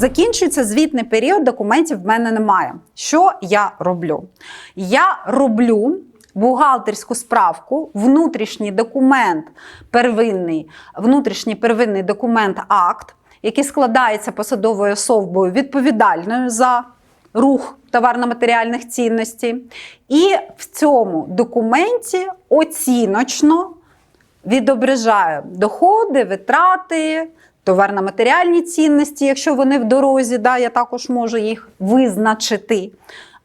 Закінчується звітний період, документів в мене немає. Що я роблю? Я роблю бухгалтерську справку, внутрішній документ, первинний, внутрішній первинний документ акт, який складається посадовою особою відповідальною за рух товарно-матеріальних цінностей. І в цьому документі оціночно відображаю доходи, витрати, товарно-матеріальні цінності, якщо вони в дорозі, да, я також можу їх визначити.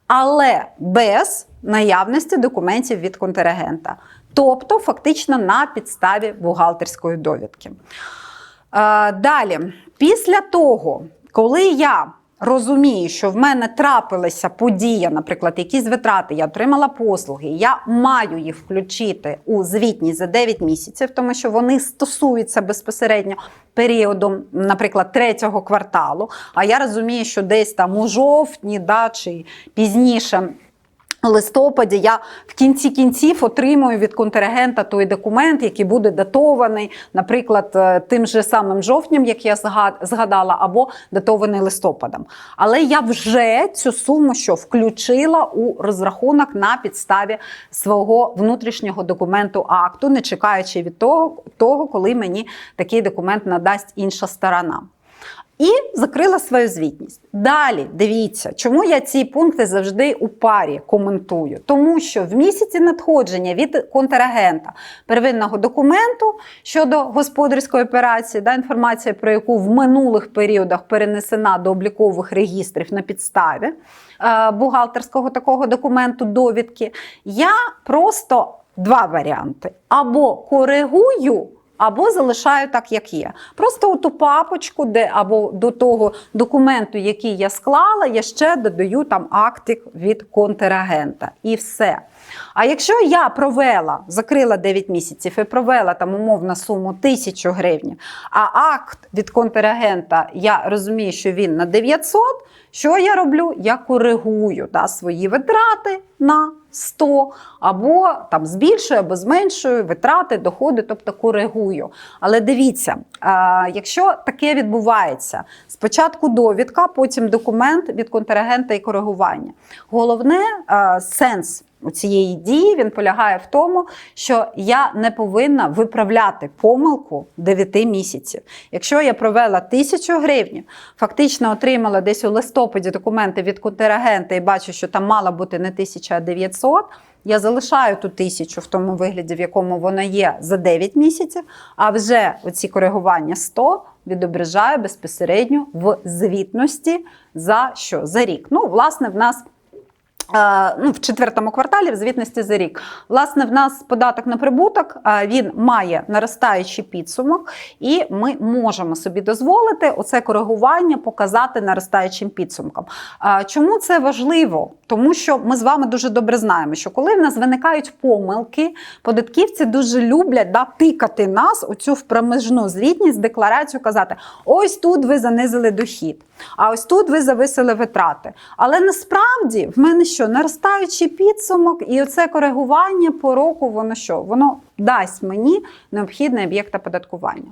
Але без наявності документів від контрагента. Тобто, фактично на підставі бухгалтерської довідки. Е, Далі, після того, коли я розумію, що в мене трапилася подія, наприклад, якісь витрати, я отримала послуги, я маю їх включити у звітність за 9 місяців, тому що вони стосуються безпосередньо періоду, наприклад, третього кварталу. А я розумію, що десь там у жовтні да, чи пізніше. Листопаді я в кінці кінців отримую від контрагента той документ, який буде датований, наприклад, е, тим же самим жовтням, як я згад- згадала, або датований листопадом. Але я вже цю суму що включила у розрахунок на підставі свого внутрішнього документу акту, не чекаючи від того, того коли мені такий документ надасть інша сторона. І закрила свою звітність. Далі дивіться, чому я ці пункти завжди у парі коментую. Тому що в місяці надходження від контрагента первинного документу щодо господарської операції, да, інформація про яку в минулих періодах перенесена до облікових регістрів на підставі е, бухгалтерського такого документу довідки, я просто два варіанти: або коригую. Або залишаю так, як є. Просто у ту папочку, де або до того документу, який я склала, я ще додаю там актик від контрагента. І все. А якщо я провела, закрила 9 місяців і провела там умовна суму 1000 гривень, а акт від контрагента, я розумію, що він на 900, що я роблю? Я коригую да, свої витрати на 100, або там збільшую, або зменшую витрати, доходи, тобто коригую. Але дивіться, якщо таке відбувається, спочатку довідка, потім документ від контрагента і коригування. Головне сенс цієї дії він полягає в тому, що я не повинна виправляти помилку 9 місяців. Якщо я провела 1000 гривень, фактично отримала десь у листопаді документи від контрагента і бачу, що там мала бути не 1000, а 900, я залишаю ту тисячу в тому вигляді, в якому вона є за 9 місяців, а вже оці коригування 100 відображаю безпосередньо в звітності за що? За рік. Ну, власне, в нас ну, в четвертому кварталі в звітності за рік. Власне, в нас податок на прибуток е, він має наростаючий підсумок, і ми можемо собі дозволити оце коригування показати наростаючим підсумком. Е, Чому це важливо? Тому що ми з вами дуже добре знаємо, що коли в нас виникають помилки, податківці дуже люблять да, тикати нас оцю в проміжну звітність, декларацію, казати: ось тут ви занизили дохід, а ось тут ви зависили витрати. Але насправді в мене що наростаючий підсумок, і оце коригування по року, воно що? Воно дасть мені необхідний об'єкт оподаткування.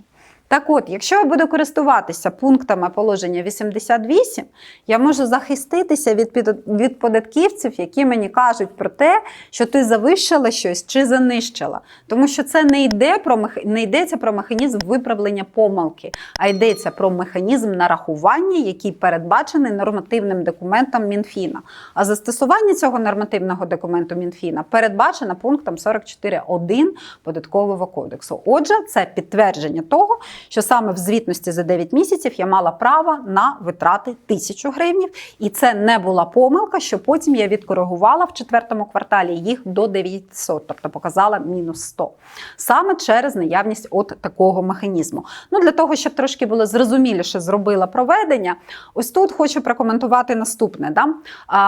Так от, якщо я буду користуватися пунктами положення 88, я можу захиститися від, від податківців, які мені кажуть про те, що ти завищила щось чи занищила. Тому що це не йде про не йдеться про механізм виправлення помилки, а йдеться про механізм нарахування, який передбачений нормативним документом Мінфіна. А застосування цього нормативного документу Мінфіна передбачено пунктом 44.1 податкового кодексу. Отже, це підтвердження того, що саме в звітності за 9 місяців я мала право на витрати 1000 гривень, і це не була помилка, що потім я відкоригувала в четвертому кварталі їх до 900, тобто показала мінус 100. Саме через наявність от такого механізму. Ну для того, щоб трошки було зрозуміліше зробила проведення, ось тут хочу прокоментувати наступне. Да?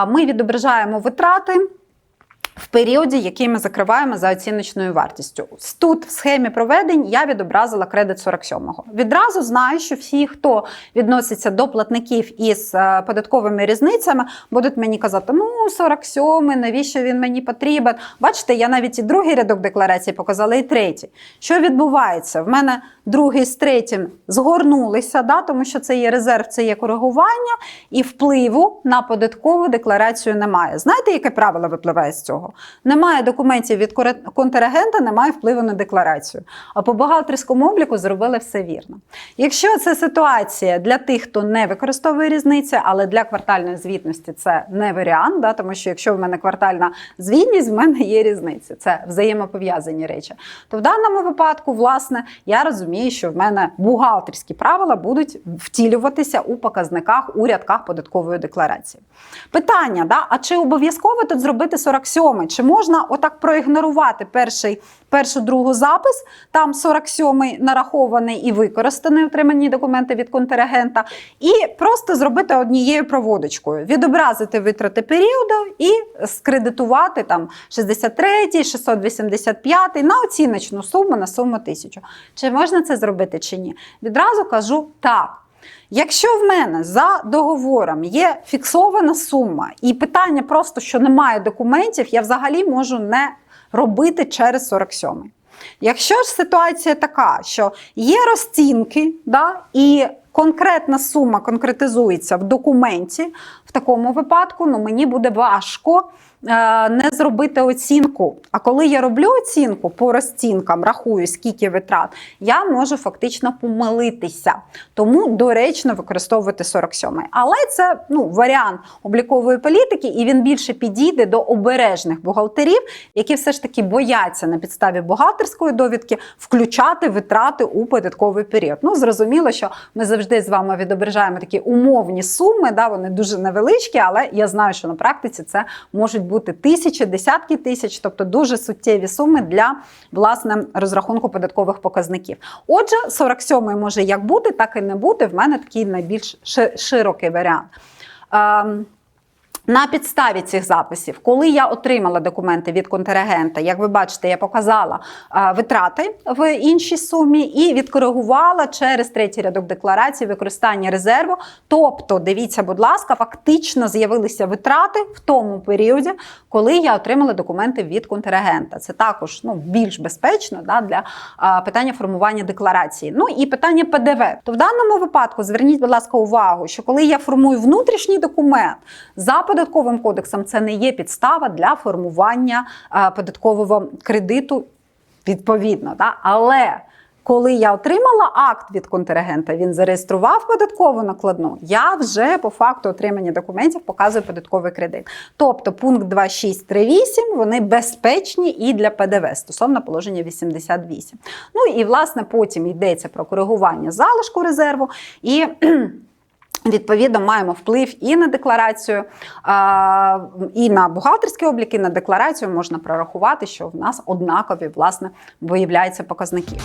Ми відображаємо витрати. В періоді, який ми закриваємо за оціночною вартістю. Тут в схемі проведень я відобразила кредит 47-го. Відразу знаю, що всі, хто відноситься до платників із е, податковими різницями, будуть мені казати: ну, 47-й, навіщо він мені потрібен? Бачите, я навіть і другий рядок декларації показала, і третій. Що відбувається? В мене другий з третім згорнулися, да, тому що це є резерв, це є коригування, і впливу на податкову декларацію немає. Знаєте, яке правило випливає з цього? Немає документів від контрагента, немає впливу на декларацію. А по бухгалтерському обліку зробили все вірно. Якщо це ситуація для тих, хто не використовує різниці, але для квартальної звітності це не варіант, да, тому що якщо в мене квартальна звітність, в мене є різниця. Це взаємопов'язані речі. То в даному випадку, власне, я розумію, що в мене бухгалтерські правила будуть втілюватися у показниках у рядках податкової декларації. Питання: да, а чи обов'язково тут зробити 47-й? Чи можна отак проігнорувати перший, першу другу запис? Там 47-й нарахований і використаний отримані документи від контрагента, і просто зробити однією проводочкою, відобразити витрати періоду і скредитувати там 63, 685 на оціночну суму на суму 1000. Чи можна це зробити чи ні? Відразу кажу так. Якщо в мене за договором є фіксована сума, і питання просто, що немає документів, я взагалі можу не робити через 47. Якщо ж ситуація така, що є розцінки, да, і конкретна сума конкретизується в документі, в такому випадку ну, мені буде важко е, не зробити оцінку. А коли я роблю оцінку по розцінкам, рахую, скільки витрат, я можу фактично помилитися. Тому доречно використовувати 47-й. Але це ну, варіант облікової політики, і він більше підійде до обережних бухгалтерів, які все ж таки бояться на підставі бухгалтерської довідки включати витрати у податковий період. Ну, зрозуміло, що ми завжди з вами відображаємо такі умовні суми, да, вони дуже невеличкі, але я знаю, що на практиці це можуть бути тисячі, десятки тисяч, тобто дуже суттєві суми для власне розрахунку податкових показників. Отже, 47-й може як бути, так і не бути. В мене такий найбільш широкий варіант. На підставі цих записів, коли я отримала документи від контрагента, як ви бачите, я показала витрати в іншій сумі і відкоригувала через третій рядок декларації використання резерву. Тобто, дивіться, будь ласка, фактично з'явилися витрати в тому періоді, коли я отримала документи від контрагента. Це також ну, більш безпечно да, для а, питання формування декларації. Ну і питання ПДВ. То в даному випадку зверніть, будь ласка, увагу, що коли я формую внутрішній документ за податковим кодексом, це не є підстава для формування податкового кредиту відповідно. Да? Але коли я отримала акт від контрагента, він зареєстрував податкову накладну, я вже по факту отримання документів показую податковий кредит. Тобто пункт 2638 вони безпечні і для ПДВ стосовно положення 88. Ну і власне потім йдеться про коригування залишку резерву і. Відповідно, маємо вплив і на декларацію, і на бухгалтерський облік, і на декларацію можна прорахувати, що в нас однакові власне виявляються показники.